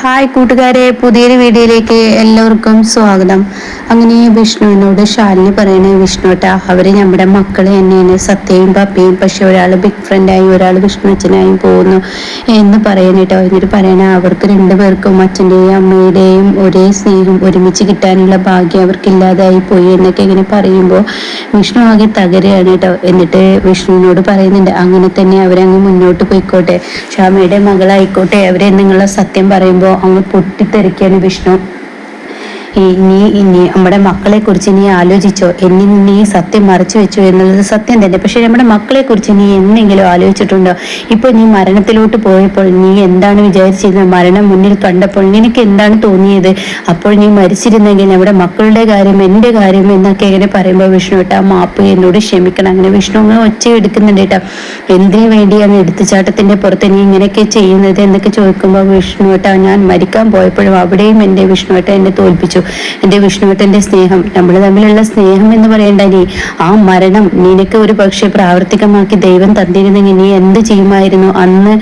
Hi കൂട്ടുകാരെ പുതിയൊരു വീഡിയോയിലേക്ക് എല്ലാവർക്കും സ്വാഗതം. അങ്ങനെ വിഷ്ണുവിനോട് ശാലിനി പറയണേ വിഷ്ണുട്ട അവർ നമ്മുടെ മക്കൾ തന്നെയാണ്. സത്യയും പപ്പയും പക്ഷെ ഒരാൾ ബിഗ് ഫ്രണ്ടായി ഒരാൾ വിഷ്ണു അച്ഛനായും പോകുന്നു. എന്ന് പറയണേട്ടോ എന്നിട്ട് പറയണ അവർക്ക് രണ്ടുപേർക്കും അച്ഛന്റെയും അമ്മയുടെയും ഒരേ സ്നേഹം ഒരുമിച്ച് കിട്ടാനുള്ള ഭാഗ്യം അവർക്കില്ലാതായി പോയി എന്നൊക്കെ ഇങ്ങനെ പറയുമ്പോൾ വിഷ്ണു ആകെ തകരുകയാണ് കേട്ടോ. എന്നിട്ട് വിഷ്ണുവിനോട് പറയുന്നുണ്ട് അങ്ങനെ തന്നെ അവരങ്ങ് മുന്നോട്ട് പോയിക്കോട്ടെ. ക്ഷാമയുടെ മകളായിക്കോട്ടെ. അവരെ നിങ്ങളുടെ സത്യം പറയുമ്പോൾ അങ്ങ് പൊട്ടിത്തെറിക്കാണ് വിഷ്ണു. നീ ഇനി നമ്മുടെ മക്കളെ കുറിച്ച് നീ ആലോചിച്ചോ. എന്നിൽ നീ സത്യം മറച്ചു വെച്ചു എന്നുള്ളത് സത്യം തന്നെ. പക്ഷെ നമ്മുടെ മക്കളെ കുറിച്ച് നീ എന്തെങ്കിലും ആലോചിച്ചിട്ടുണ്ടോ? ഇപ്പൊ നീ മരണത്തിലോട്ട് പോയപ്പോൾ നീ എന്താണ് വിചാരിച്ചിരുന്നത്? മരണം മുന്നിൽ കണ്ടപ്പോൾ നിനക്ക് എന്താണ് തോന്നിയത്? അപ്പോൾ നീ മരിച്ചിരുന്നെങ്കിൽ നമ്മുടെ മക്കളുടെ കാര്യം എന്റെ കാര്യം എന്നൊക്കെ ഇങ്ങനെ പറയുമ്പോൾ വിഷ്ണു ഏട്ടാ മാപ്പ് എന്നോട് ക്ഷമിക്കണം. അങ്ങനെ വിഷ്ണു അങ്ങനെ ഒച്ച എടുക്കുന്നുണ്ട് കേട്ടോ. എന്തിനു വേണ്ടിയാണ് എടുത്തുചാട്ടത്തിന്റെ പുറത്ത് നീ ഇങ്ങനെയൊക്കെ ചെയ്യുന്നത് എന്നൊക്കെ ചോദിക്കുമ്പോൾ വിഷ്ണു ഏട്ടാ ഞാൻ മരിക്കാൻ പോയപ്പോഴും അവിടെയും എന്റെ വിഷ്ണു കേട്ടോ എന്നെ തോൽപ്പിച്ചു. എന്റെ വിഷ്ണുവേട്ടന്റെ സ്നേഹം നമ്മൾ തമ്മിലുള്ള സ്നേഹം എന്ന് പറയേണ്ട നീ ആ മരണം നിനക്ക് ഒരു പക്ഷെ പ്രാവർത്തികമാക്കി ദൈവം തന്നിരുന്നെങ്കിൽ നീ എന്ത് ചെയ്യുമായിരുന്നു? അന്ന്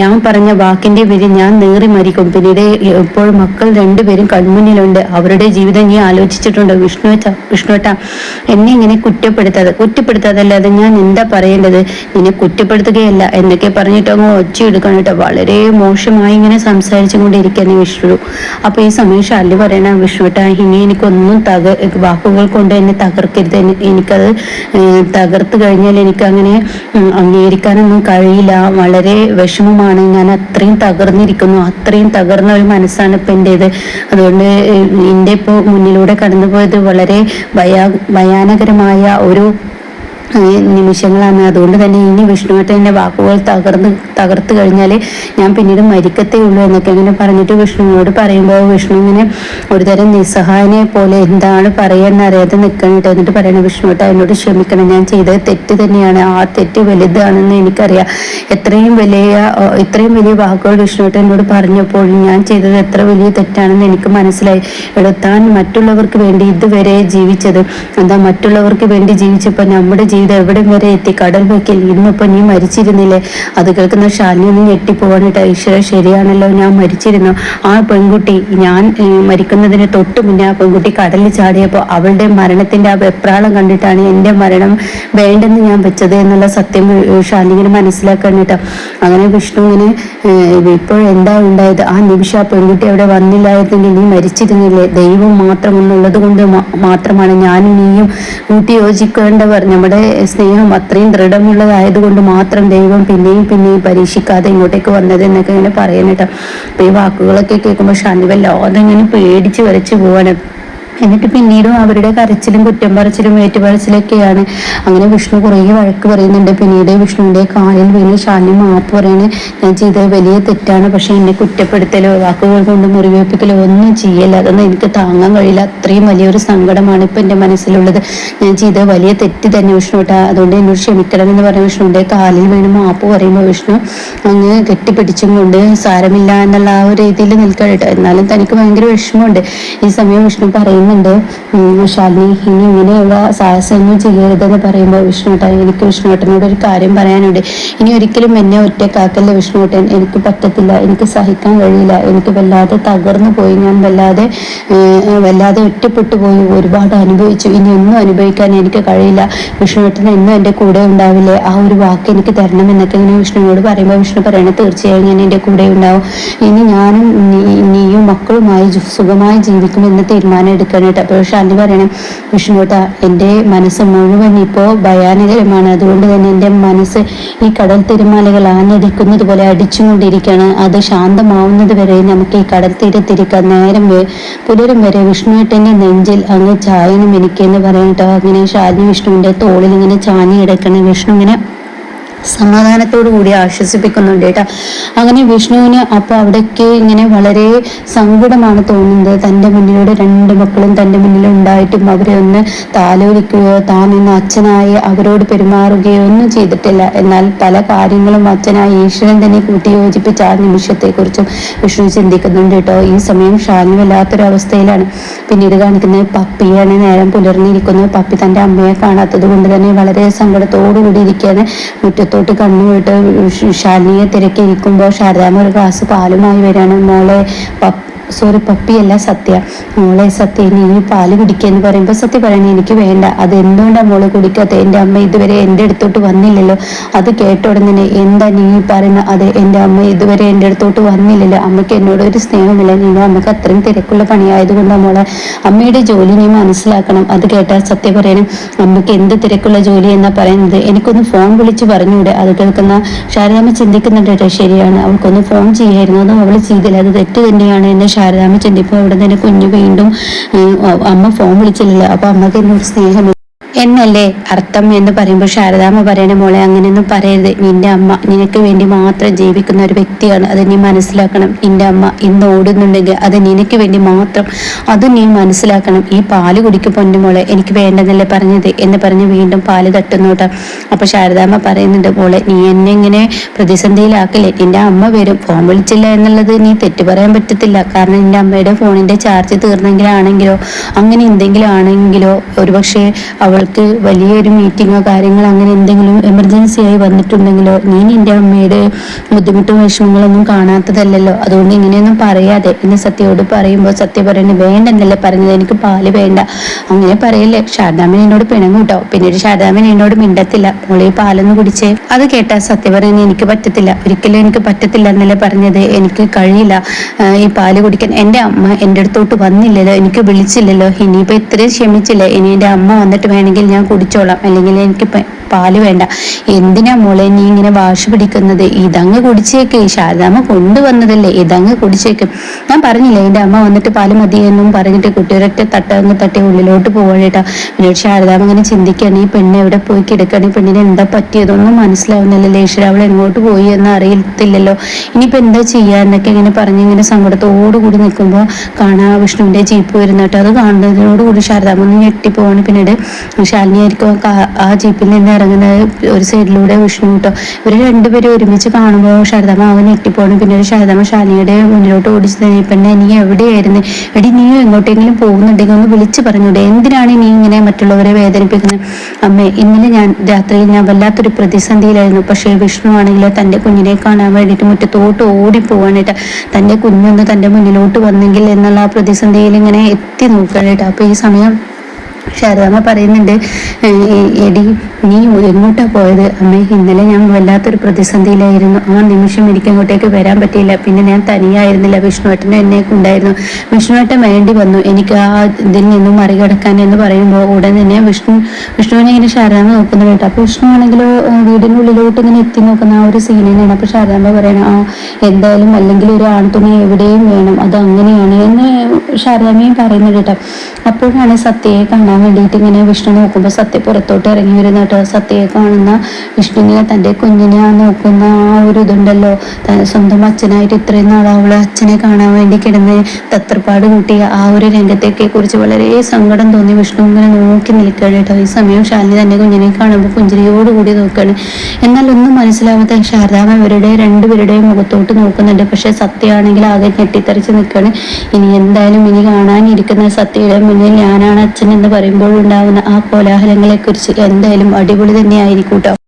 ഞാൻ പറഞ്ഞ വാക്കിന്റെ പേര് ഞാൻ നേറി മരിക്കും. പിന്നീട് ഇപ്പോൾ മക്കൾ രണ്ടുപേരും കൺമുന്നിലുണ്ട്. അവരുടെ ജീവിതം നീ ആലോചിച്ചിട്ടുണ്ട്? വിഷ്ണു വിഷ്ണുവേട്ട എന്നെ ഇങ്ങനെ കുറ്റപ്പെടുത്താതെ കുറ്റപ്പെടുത്താതല്ലാതെ ഞാൻ എന്താ പറയേണ്ടത്? നിന്നെ കുറ്റപ്പെടുത്തുകയല്ല. എന്നൊക്കെ പറഞ്ഞിട്ട് അങ്ങ് ഒച്ച എടുക്കണം കേട്ടോ. വളരെ മോശമായി ഇങ്ങനെ സംസാരിച്ചു കൊണ്ടിരിക്കുന്നു വിഷ്ണു. അപ്പൊ ഈ സമയം ഷാലി പറയണ പറയണ വിഷ്ണുട്ട ഇനി എനിക്കൊന്നും തക വാക്കുകൾ കൊണ്ട് എന്നെ തകർക്കരുത്. എനിക്കത് തകർത്ത് കഴിഞ്ഞാൽ എനിക്ക് അങ്ങനെ അംഗീകരിക്കാനൊന്നും കഴിയില്ല. വളരെ വിഷമമാണ്. ഞാൻ അത്രയും തകർന്നിരിക്കുന്നു. അത്രയും തകർന്ന ഒരു മനസ്സാണ് ഇപ്പൊ എന്റെത് അതുകൊണ്ട് എന്റെ ഇപ്പോൾ മുന്നിലൂടെ കടന്നുപോയത് വളരെ ഭയാ ഭയാനകരമായ ഒരു നിമിഷങ്ങളാണ്. അതുകൊണ്ട് തന്നെ ഇനി വിഷ്ണുവേട്ടന്റെ വാക്കുകൾ തകർന്ന് തകർത്ത് കഴിഞ്ഞാൽ ഞാൻ പിന്നീട് മരിക്കത്തേ ഉള്ളൂ എന്നൊക്കെ ഇങ്ങനെ പറഞ്ഞിട്ട് വിഷ്ണുവിനോട് പറയുമ്പോൾ വിഷ്ണു ഇങ്ങനെ ഒരുതരം നിസ്സഹായനെ പോലെ എന്താണ് പറയാന്ന് അറിയാതെ നിൽക്കണിട്ട് എന്നിട്ട് പറയണം വിഷ്ണുവേട്ട എന്നോട് ക്ഷമിക്കണം. ഞാൻ ചെയ്തത് തെറ്റ് തന്നെയാണ്. ആ തെറ്റ് വലുതാണെന്ന് എനിക്കറിയാം. എത്രയും വലിയ ഇത്രയും വലിയ വാക്കുകൾ വിഷ്ണുവേട്ട എന്നോട് പറഞ്ഞപ്പോൾ ഞാൻ ചെയ്തത് എത്ര വലിയ തെറ്റാണെന്ന് എനിക്ക് മനസ്സിലായി. എടുത്താൻ മറ്റുള്ളവർക്ക് വേണ്ടി ഇതുവരെ ജീവിച്ചത് എന്താ? മറ്റുള്ളവർക്ക് വേണ്ടി ജീവിച്ചപ്പോൾ നമ്മുടെ ജീവിതം എവിടം വരെ എത്തി? കടൽ വയ്ക്കൽ ഇന്നിപ്പോ നീ മരിച്ചിരുന്നില്ലേ? അത് കേൾക്കുന്ന ഷാലിനി ഒന്ന് ഞെട്ടിപ്പോവാനിട്ട് ഈശ്വര ശരിയാണല്ലോ ഞാൻ മരിച്ചിരുന്നു. ആ പെൺകുട്ടി ഞാൻ മരിക്കുന്നതിന് തൊട്ട് മുന്നേ ആ പെൺകുട്ടി കടലിൽ ചാടിയപ്പോൾ അവളുടെ മരണത്തിന്റെ ആ വെപ്രാളം കണ്ടിട്ടാണ് എന്റെ മരണം വേണ്ടെന്ന് ഞാൻ വെച്ചത് എന്നുള്ള സത്യം ഷാലിങ്ങനെ മനസ്സിലാക്കാൻ കേട്ടോ. അങ്ങനെ വിഷ്ണുവിന് ഇപ്പോൾ എന്താ ഉണ്ടായത്? ആ നിമിഷം ആ പെൺകുട്ടി അവിടെ വന്നില്ലായിരുന്നെങ്കിൽ നീ മരിച്ചിരുന്നില്ലേ? ദൈവം മാത്രം എന്നുള്ളത് കൊണ്ട് മാത്രമാണ് ഞാനും നീയും കൂട്ടി യോജിക്കേണ്ടവർ നമ്മുടെ സ്നേഹം അത്രയും ദൃഢമുള്ളതായതുകൊണ്ട് മാത്രം ദൈവം പിന്നെയും പിന്നെയും പരീക്ഷിക്കാതെ ഇങ്ങോട്ടേക്ക് വന്നത് എന്നൊക്കെ ഇങ്ങനെ പറയുന്നുട്ടോ അപ്പൊ ഈ വാക്കുകളൊക്കെ കേൾക്കുമ്പോൾ ഷാനി വല്ലാതെ ഇങ്ങനെ പേടിച്ച് വരച്ച് പോവാണ്. എന്നിട്ട് പിന്നീടും അവരുടെ കരച്ചിലും കുറ്റം പറച്ചിലും ഏറ്റുപറച്ചിലൊക്കെയാണ്. അങ്ങനെ വിഷ്ണു കുറേ വഴക്ക് പറയുന്നുണ്ട്. പിന്നീട് വിഷ്ണുവിന്റെ കാലിൽ വീണ് ശാലിനി മാപ്പ് പറയണേ ഞാൻ ചെയ്തത് വലിയ തെറ്റാണ്. പക്ഷെ എന്നെ കുറ്റപ്പെടുത്തലോ വാക്കുകൾ കൊണ്ട് മുറിവേപ്പിക്കലോ ഒന്നും ചെയ്യല്ല. അതൊന്നും എനിക്ക് താങ്ങാൻ കഴിയില്ല. അത്രയും വലിയൊരു സങ്കടമാണ് ഇപ്പം എന്റെ മനസ്സിലുള്ളത്. ഞാൻ ചെയ്ത വലിയ തെറ്റ് തന്നെ വിഷ്ണു കേട്ടാ അതുകൊണ്ട് എന്നോട് ക്ഷമിക്കണം എന്ന് പറഞ്ഞ വിഷ്ണുവിന്റെ കാലിൽ വീണ് മാപ്പ് പറയുമ്പോൾ വിഷ്ണു അങ്ങ് കെട്ടിപ്പിടിച്ചും കൊണ്ട് സാരമില്ല എന്നുള്ള ആ ഒരു രീതിയിൽ നിൽക്കട്ടെ എന്നാലും തനിക്ക് ഭയങ്കര വിഷമമുണ്ട്. ഈ സമയം വിഷ്ണു പറയുന്നു പറയുന്നുണ്ട്. ശാലിനി ഇനി ഇങ്ങനെയുള്ള സാഹസമൊന്നും ചെയ്യരുതെന്ന് പറയുമ്പോൾ വിഷ്ണുട്ടൻ എനിക്ക് വിഷ്ണുട്ടനോട് ഒരു കാര്യം പറയാനുണ്ട്. ഇനി ഒരിക്കലും എന്നെ ഒറ്റക്കാക്കല്ല വിഷ്ണുട്ടൻ എനിക്ക് പറ്റത്തില്ല എനിക്ക് സഹിക്കാൻ കഴിയില്ല എനിക്ക് വല്ലാതെ തകർന്നു പോയി. ഞാൻ വല്ലാതെ വല്ലാതെ ഒറ്റപ്പെട്ടു പോയി ഒരുപാട് അനുഭവിച്ചു. ഇനി ഒന്നും അനുഭവിക്കാൻ എനിക്ക് കഴിയില്ല. വിഷ്ണുട്ടൻ എന്നും എന്റെ കൂടെ ഉണ്ടാവില്ലേ? ആ ഒരു വാക്ക് എനിക്ക് തരണം എന്നൊക്കെ ഇങ്ങനെ വിഷ്ണുവിനോട് പറയുമ്പോൾ വിഷ്ണു പറയണ തീർച്ചയായും ഞാൻ എന്റെ കൂടെ ഉണ്ടാവും. ഇനി ഞാനും നീയും മക്കളുമായി സുഖമായി ജീവിക്കുമെന്ന് തീരുമാനം എടുക്കുക കേട്ടോ അപ്പോൾ ശാന്തി പറയണം വിഷ്ണുട്ട എന്റെ മനസ്സ് മുഴുവൻ ഇപ്പോൾ ഭയാനകരമാണ്. അതുകൊണ്ട് തന്നെ എന്റെ മനസ്സ് ഈ കടൽ തിരമാലകൾ ആഞ്ഞടിക്കുന്നത് പോലെ അടിച്ചുകൊണ്ടിരിക്കുകയാണ്. അത് ശാന്തമാവുന്നത് വരെ നമുക്ക് ഈ കടൽ തീരത്തിരിക്കാൻ നേരം പുലരും വരെ വിഷ്ണുവേട്ടന്റെ നെഞ്ചിൽ അങ്ങ് ചായണം എനിക്ക് എന്ന് പറയട്ടോ അങ്ങനെ ഷാജി വിഷ്ണുവിന്റെ തോളിൽ ഇങ്ങനെ ചാഞ്ഞി കിടക്കണം വിഷ്ണു ഇങ്ങനെ സമാധാനത്തോടു കൂടി ആശ്വസിപ്പിക്കുന്നുണ്ട് കേട്ടോ. അങ്ങനെ വിഷ്ണുവിന് അപ്പോൾ അവിടേക്ക് ഇങ്ങനെ വളരെ സങ്കടമാണ് തോന്നുന്നത്. തന്റെ മുന്നിലൂടെ രണ്ട് മക്കളും തന്റെ മുന്നിൽ ഉണ്ടായിട്ടും അവരെ ഒന്ന് താലോലിക്കുകയോ താൻ ഒന്ന് അച്ഛനായി അവരോട് പെരുമാറുകയോ ഒന്നും ചെയ്തിട്ടില്ല. എന്നാൽ പല കാര്യങ്ങളും അച്ഛനായി ഈശ്വരൻ തന്നെ കൂട്ടി യോജിപ്പിച്ച ആ നിമിഷത്തെക്കുറിച്ചും വിഷ്ണു ചിന്തിക്കുന്നുണ്ട് കേട്ടോ. ഈ സമയം ഷാനി വല്ലാത്തൊരവസ്ഥയിലാണ് പിന്നീട് കാണിക്കുന്നത് പപ്പിയാണ് നേരം പുലർന്നിരിക്കുന്നത്. പപ്പി തന്റെ അമ്മയെ കാണാത്തത് കൊണ്ട് തന്നെ വളരെ സങ്കടത്തോടു കൂടി ഇരിക്കുകയാണ് മുറ്റത്ത് കണ്ണു പോയിട്ട് ശാലിനിയെ തിരക്കിരിക്കുമ്പോൾ ശാരദാമ്മ ഒരു ഗ്ലാസ് പാലുമായി വരികയാണ്. മോളെ സോറി പപ്പിയല്ല സത്യ. മോളെ സത്യ ഇനി നീ പാൽ കുടിക്കുക പറയുമ്പോൾ സത്യ പറയണേ എനിക്ക് വേണ്ട. അത് എന്തുകൊണ്ടാണ് മോൾ കുടിക്കാത്ത? എന്റെ അമ്മ ഇതുവരെ എന്റെ അടുത്തോട്ട് വന്നില്ലല്ലോ. അത് കേട്ട ഉടനെ എന്താ നീ പറയുന്ന? അതെ എന്റെ അമ്മ ഇതുവരെ എന്റെ അടുത്തോട്ട് വന്നില്ലല്ലോ. അമ്മയ്ക്ക് എന്നോട് ഒരു സ്നേഹമില്ല. നീ അമ്മയ്ക്ക് അത്രയും തിരക്കുള്ള പണിയായതുകൊണ്ടാണ് മോളെ അമ്മയുടെ ജോലി നീ മനസ്സിലാക്കണം. അത് കേട്ടാൽ സത്യ പറയണം അമ്മയ്ക്ക് എന്ത് തിരക്കുള്ള ജോലി എന്നാ പറയുന്നത്? എനിക്കൊന്ന് ഫോൺ വിളിച്ച് പറഞ്ഞൂടെ അത് കേൾക്കുന്ന ശാരദാമ്മ ചിന്തിക്കുന്നുണ്ട് ശരിയാണ്. അവൾക്കൊന്ന് ഫോൺ ചെയ്യായിരുന്നു. അതും അവൾ ചെയ്തില്ല. അത് തെറ്റ് തന്നെയാണ്. എന്ന് ശാരദാമ്മ ചെന്നിപ്പോൾ അവിടെ തന്നെ കുഞ്ഞു വീണ്ടും അമ്മ ഫോൺ വിളിച്ചില്ലല്ലോ. അപ്പോൾ അമ്മയ്ക്ക് എന്നോട് സ്നേഹം എന്നല്ലേ അർത്ഥം എന്ന് പറയുമ്പോൾ ശാരദാമ്മ പറയണ മോളെ അങ്ങനെയൊന്നും പറയരുത്. നിന്റെ അമ്മ നിനക്ക് വേണ്ടി മാത്രം ജീവിക്കുന്ന ഒരു വ്യക്തിയാണ്. അത് നീ മനസ്സിലാക്കണം. നിന്റെ അമ്മ ഇന്ന് ഓടുന്നുണ്ടെങ്കിൽ അത് നിനക്ക് വേണ്ടി മാത്രം അത് നീ മനസ്സിലാക്കണം. ഈ പാൽ കുടിക്കും പൊന്നു മോളെ. എനിക്ക് വേണ്ടെന്നല്ലേ പറഞ്ഞത്. എന്ന് പറഞ്ഞ് വീണ്ടും പാൽ തട്ടുന്നോട്ടാ അപ്പൊ ശാരദാമ്മ പറയുന്നുണ്ട് മോളെ നീ എന്നെ ഇങ്ങനെ പ്രതിസന്ധിയിലാക്കില്ലേ? നിന്റെ അമ്മ വരും. ഫോൺ വിളിച്ചില്ല എന്നുള്ളത് നീ തെറ്റു പറയാൻ പറ്റത്തില്ല. കാരണം നിന്റെ അമ്മയുടെ ഫോണിന്റെ ചാർജ് തീർന്നെങ്കിലാണെങ്കിലോ അങ്ങനെ എന്തെങ്കിലും ആണെങ്കിലോ ഒരുപക്ഷെ അവൾ അവൾക്ക് വലിയൊരു മീറ്റിങ്ങോ കാര്യങ്ങളോ അങ്ങനെ എന്തെങ്കിലും എമർജൻസി ആയി വന്നിട്ടുണ്ടെങ്കിലോ നീ നിന്റെ അമ്മയുടെ ബുദ്ധിമുട്ടും വിഷമങ്ങളൊന്നും കാണാത്തതല്ലല്ലോ. അതുകൊണ്ട് ഇങ്ങനെയൊന്നും പറയാതെ. എന്ന് സത്യയോട് പറയുമ്പോൾ സത്യ പറയുന്നത് വേണ്ടെന്നല്ലേ പറഞ്ഞത്. എനിക്ക് പാൽ വേണ്ട. അങ്ങനെ പറയല്ലേ. ശാരദാമൻ എന്നോട് പിണങ്ങൂട്ടോ പിന്നീട് ശാരദാമൻ എന്നോട് മിണ്ടത്തില്ല. മോളി പാലൊന്നും കുടിച്ചേ. അത് കേട്ടാ സത്യ പറയുന്നത് എനിക്ക് പറ്റത്തില്ല. ഒരിക്കലും എനിക്ക് പറ്റത്തില്ല എന്നല്ലേ പറഞ്ഞത്. എനിക്ക് കഴിയില്ല. ഈ പാൽ കുടിക്കാൻ. എന്റെ അമ്മ എന്റെ അടുത്തോട്ട് വന്നില്ലല്ലോ. എനിക്ക് വിളിച്ചില്ലല്ലോ. ഇനിയിപ്പോ ഇത്രയും ക്ഷമിച്ചില്ലേ? ഇനി എന്റെ അമ്മ വന്നിട്ട് വേണമെങ്കിൽ വേണമെങ്കിൽ ഞാൻ കുടിച്ചോളാം അല്ലെങ്കിൽ എനിക്ക് പാൽ വേണ്ട. എന്തിനാ മോളെ നീ ഇങ്ങനെ വാശി പിടിക്കുന്നത്? ഇതങ്ങ് കുടിച്ചേക്ക്. ശാരദാമ്മ കൊണ്ടുവന്നതല്ലേ? ഇതങ്ങ് കുടിച്ചേക്ക്. ഞാൻ പറഞ്ഞില്ലേ എന്റെ അമ്മ വന്നിട്ട് പാൽ മതി എന്നും പറഞ്ഞിട്ട് കുട്ടിയൊരൊറ്റ തട്ടങ്ങ് തട്ടി ഉള്ളിലോട്ട് പോവാണേട്ടാ പിന്നീട് ശാരദാമ്മ ഇങ്ങനെ ചിന്തിക്കുകയാണ് ഈ പെണ്ണ് എവിടെ പോയി കിടക്കണം? ഈ പെണ്ണിന് എന്താ പറ്റിയതൊന്നും മനസ്സിലാവുന്നില്ലല്ലോ. ഈശ്വര അവൾ എങ്ങോട്ട് പോയി എന്ന് അറിയത്തില്ലല്ലോ. ഇനിയിപ്പോ എന്താ ചെയ്യാ? എന്നൊക്കെ ഇങ്ങനെ പറഞ്ഞ് ഇങ്ങനെ സങ്കടത്തോടുകൂടി നിൽക്കുമ്പോൾ കാണാ വിഷ്ണുവിന്റെ ജീപ്പ് വരുന്നിട്ട് അത് കാണുന്നതിനോടുകൂടി ശാരദാമ്മ ഒന്ന് ഞെട്ടിപ്പോവാണ് പിന്നീട്. ശാലിനി ആയിരിക്കും ആ ജീപ്പിൽ നിന്ന് ഇറങ്ങുന്ന ഒരു സൈഡിലൂടെ വിഷ്ണു കേട്ടോ ഇവർ രണ്ടുപേരും ഒരുമിച്ച് കാണുമ്പോൾ ശാരദാമ്മ അവൻ ഞെട്ടിപ്പോണം. പിന്നെ ഒരു ശാരദാമ്മ ശാലിനിയുടെ മുന്നിലോട്ട് ഓടിച്ചു തന്നെ നീ എവിടെയായിരുന്നു? എടി നീ എങ്ങോട്ടെങ്കിലും പോകുന്നുണ്ടെങ്കിൽ ഒന്ന് വിളിച്ചു പറഞ്ഞൂടെ. എന്തിനാണ് നീ ഇങ്ങനെ മറ്റുള്ളവരെ വേദനിപ്പിക്കുന്നത്? അമ്മേ ഇന്നലെ ഞാൻ രാത്രിയിൽ ഞാൻ വല്ലാത്തൊരു പ്രതിസന്ധിയിലായിരുന്നു. പക്ഷേ വിഷ്ണു ആണെങ്കിലോ തന്റെ കുഞ്ഞിനെ കാണാൻ വേണ്ടിയിട്ട് മുറ്റത്തോട്ട് ഓടിപ്പോവാനായിട്ട് തന്റെ കുഞ്ഞൊന്ന് തന്റെ മുന്നിലോട്ട് വന്നെങ്കിൽ എന്നുള്ള ആ പ്രതിസന്ധിയിൽ ഇങ്ങനെ എത്തി നോക്കാനായിട്ട് അപ്പോൾ ഈ സമയം ശാരദാമ്മ പറയുന്നുണ്ട് എടി നീ എങ്ങോട്ടാ പോയത്? അമ്മേ ഇന്നലെ ഞാൻ വല്ലാത്തൊരു പ്രതിസന്ധിയിലായിരുന്നു. ആ നിമിഷം എനിക്ക് അങ്ങോട്ടേക്ക് വരാൻ പറ്റിയില്ല. പിന്നെ ഞാൻ തനിയായിരുന്നില്ല. വിഷ്ണുവേട്ടനും എന്നെ ഉണ്ടായിരുന്നു. വിഷ്ണുവേട്ടൻ വേണ്ടി വന്നു. എനിക്ക് ആ ഇതിൽ നിന്നും മറികടക്കാൻ എന്ന് പറയുമ്പോൾ ഉടൻ തന്നെ വിഷ്ണു വിഷ്ണുവിനെ ഇങ്ങനെ ശാരദാമ്മ നോക്കുന്നു കേട്ടോ. അപ്പൊ വിഷ്ണു ആണെങ്കിലോ വീടിനുള്ളിലോട്ട് ഇങ്ങനെ എത്തി നോക്കുന്ന ആ ഒരു സീനിനാണ് അപ്പൊ ശാരദാമ്മ പറയണം ആ എന്തായാലും അല്ലെങ്കിൽ ഒരു ആൺതുണി എവിടെയും വേണം. അത് അങ്ങനെയാണ് എന്ന് ശാരദാമ്മയും പറയുന്നത് കേട്ടോ. അപ്പോഴാണ് സത്യയെ കാണാൻ വേണ്ടിയിട്ട് ഇങ്ങനെ വിഷ്ണു നോക്കുമ്പോൾ സത്യ പുറത്തോട്ട് ഇറങ്ങി വരുന്ന കേട്ടോ. സത്യയെ കാണുന്ന വിഷ്ണുവിനെ തന്റെ കുഞ്ഞിനെ നോക്കുന്ന ആ ഒരു ഇതുണ്ടല്ലോ. സ്വന്തം അച്ഛനായിട്ട് ഇത്രയും നാൾ അവളെ അച്ഛനെ കാണാൻ വേണ്ടി കിടന്ന് തത്രപ്പാട് കൂട്ടിയ ആ ഒരു രംഗത്തേക്കെ കുറിച്ച് വളരെ സങ്കടം തോന്നി വിഷ്ണു ഇങ്ങനെ നോക്കി നിൽക്കുകയാണ് കേട്ടോ. ഈ സമയം ശാലിനി തന്നെ കുഞ്ഞിനെ കാണുമ്പോൾ പുഞ്ചിരിയോടുകൂടി നോക്കുകയാണ് എന്നാൽ ഒന്നും മനസ്സിലാവാത്ത ശാരദാമ ഇവരുടെ രണ്ടുപേരുടെയും മുഖത്തോട്ട് നോക്കുന്നുണ്ട്. പക്ഷെ സത്യമാണെങ്കിൽ ആകെ ഞെട്ടിത്തെറിച്ച് നിൽക്കുകയാണ്. ഇനി എന്തായാലും ഇനി കാണാനിരിക്കുന്ന സത്യയുടെ മുന്നിൽ ഞാനാണ് അച്ഛൻ എന്ന് പറയുമ്പോൾ ഉണ്ടാകുന്ന ആ കോലാഹലങ്ങളെക്കുറിച്ച് എന്തായാലും അടിപൊളി തന്നെയായിരിക്കും കേട്ടോ.